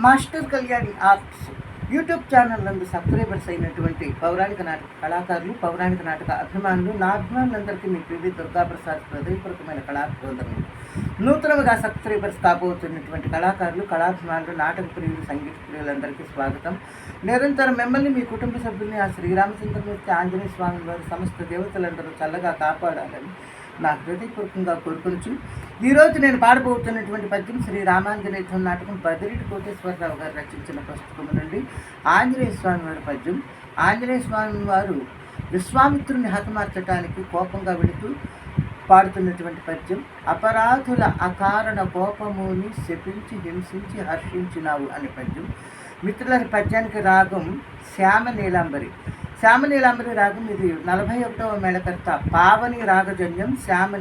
Master Kalyani arts YouTube channel నందు subscribers అయినటువంటి పౌరాణిక నాటక కళాకారులు పౌరాణిక నాటక అభిమానులు నా అభిమానులందరికీ మీ పివి దుర్గాప్రసాద్ హృదయపూర్వకమైన కళాబోధనలు నూతనంగా సబ్స్క్రైబర్స్ కాబోతున్నటువంటి కళాకారులు కళాభిమానులు నాటక ప్రియులు సంగీత ప్రియులందరికీ స్వాగతం. నిరంతరం మిమ్మల్ని మీ కుటుంబ సభ్యుల్ని ఆ శ్రీరామచంద్రమూర్తి ఆంజనేయ స్వామి వారి సమస్త దేవతలందరూ చల్లగా కాపాడాలని నా హృదయపూర్వకంగా కోరుకొనుచు ఈరోజు నేను పాడబోతున్నటువంటి పద్యం శ్రీ రామాంజనేయుడు నాటకం బదిరెడ్డి కోటేశ్వరరావు గారు రచించిన పుస్తకం నుండి ఆంజనేయ స్వామి వారి పద్యం. ఆంజనేయ స్వామి వారు విశ్వామిత్రుని హతమార్చడానికి కోపంగా వెళుతూ పాడుతున్నటువంటి పద్యం. అపరాధుల అకారణ కోపముని శపించి హింసించి హర్షించినావు అనే పద్యం. మిత్రుల పద్యానికి రాగం శ్యామ నీలాంబరి శ్యామ రాగం ఇది నలభై ఒకటవ మేళకర్త. పావని రాగజన్యం శ్యామ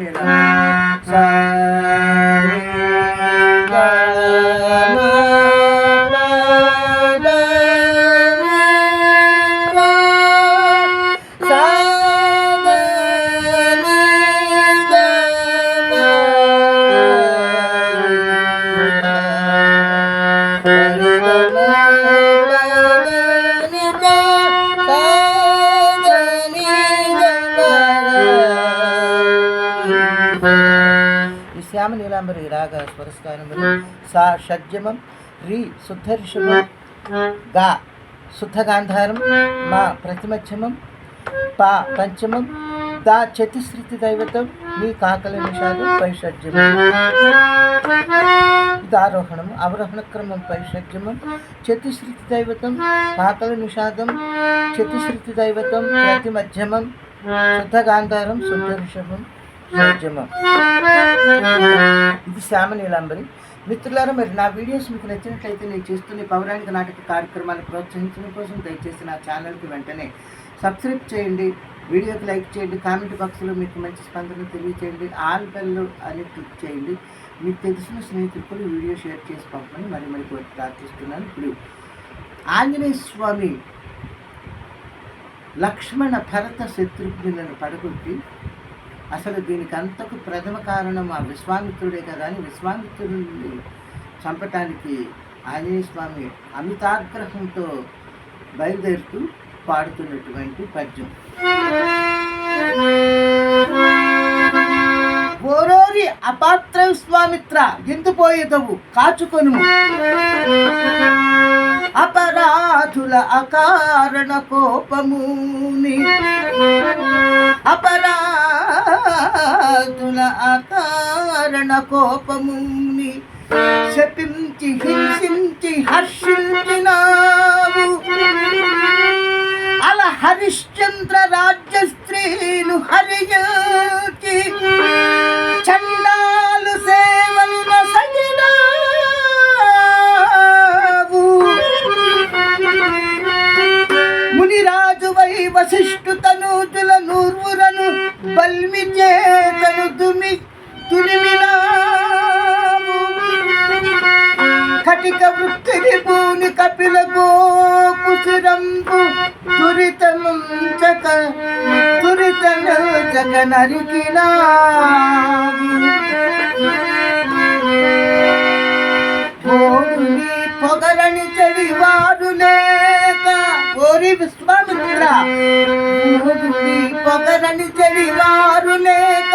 శ్యామ నీలాంబరి రాగ స్వరస్థానములు సా షడ్జమం రి శుద్ధ ఋషభం గా శుద్ధ గాంధారం మా ప్రతిమధ్యమం పా పంచమం దా చతుశ్రుతి దైవతం మీ కాకల నిషాదం పైషడ్జమం ఇది ఆరోహణం అవరోహణ క్రమం పైషడ్జమం చతుశ్రుతి దైవతం కాకల నిషాదం చతుశ్రుతి దైవతం ప్రతిమధ్యమం శుద్ధ గాంధారం శుద్ధ ఋషభం షడ్జమం ఇది శ్యామ నీలాంబరి. మిత్రులారా మరి నా వీడియోస్ మీకు నచ్చినట్లయితే నేను చేస్తున్న పౌరాణిక నాటక కార్యక్రమాన్ని ప్రోత్సహించడం కోసం దయచేసి నా ఛానల్కి వెంటనే సబ్స్క్రైబ్ చేయండి వీడియోకి లైక్ చేయండి కామెంట్ బాక్స్లో మీకు మంచి స్పందన తెలియచేయండి ఆల్ బెల్ అని క్లిక్ చేయండి. మీకు తెలిసిన స్నేహితులకు వీడియో షేర్ చేసి పంపమని మరి మరి కోరి ప్రార్థిస్తున్నాను. ఇప్పుడు ఆంజనేయ స్వామి లక్ష్మణ భరత శత్రుఘ్నులను పడగొట్టి అసలు దీనికి అంతకు ప్రథమ కారణం ఆ విశ్వామిత్రుడే కదా అని విశ్వామిత్రుడిని చంపటానికి ఆంజనేయ స్వామి అమితాగ్రహంతో బయలుదేరుతూ పాడుతున్నటువంటి పద్యం. ఓరోరి అపాత్ర స్వామిత్ర ఎందుపోయేదవు కాచుకొను అపరాధుల అకారణ కోపముని. అపరాధుల అకారణ కోపముని శపించి హింసించి హర్షించినావు. అల హరిశ్చంద్ర రాజ్య స్త్రీలు హరియోచి చండాలు వాటిక వృత్తిని భూని కపిల గోకుశిరంబు దురితముంచక తురితముంచక నరికినావు ఓడుని పొగరని చెడి వాడు లేక ఓరి విశ్వామిత్ర పొగరని చెడి వారు లేక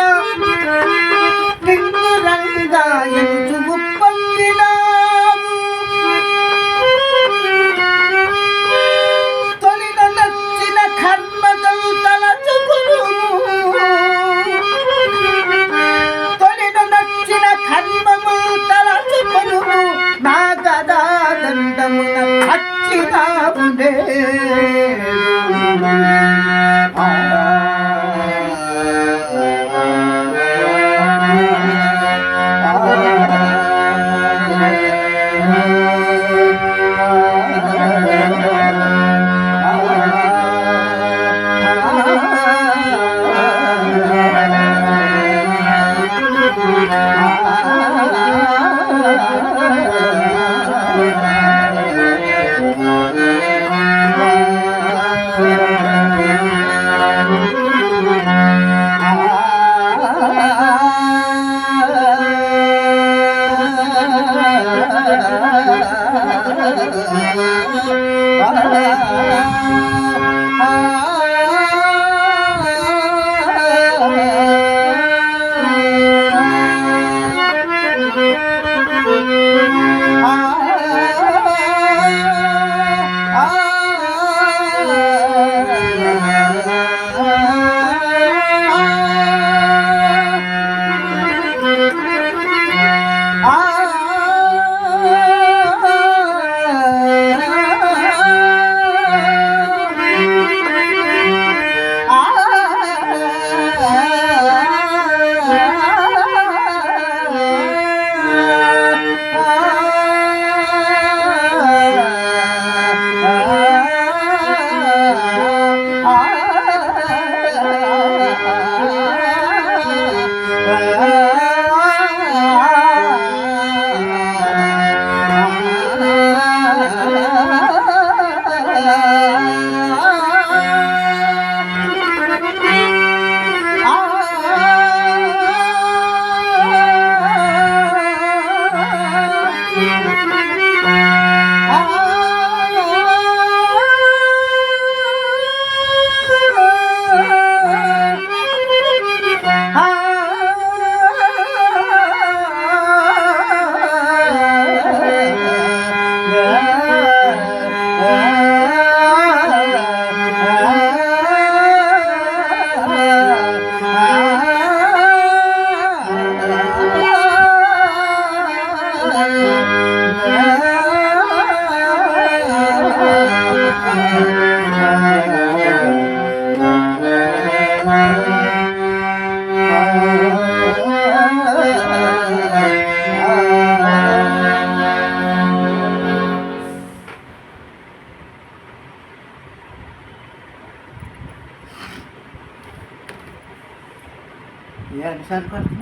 Ya, di sana, ko?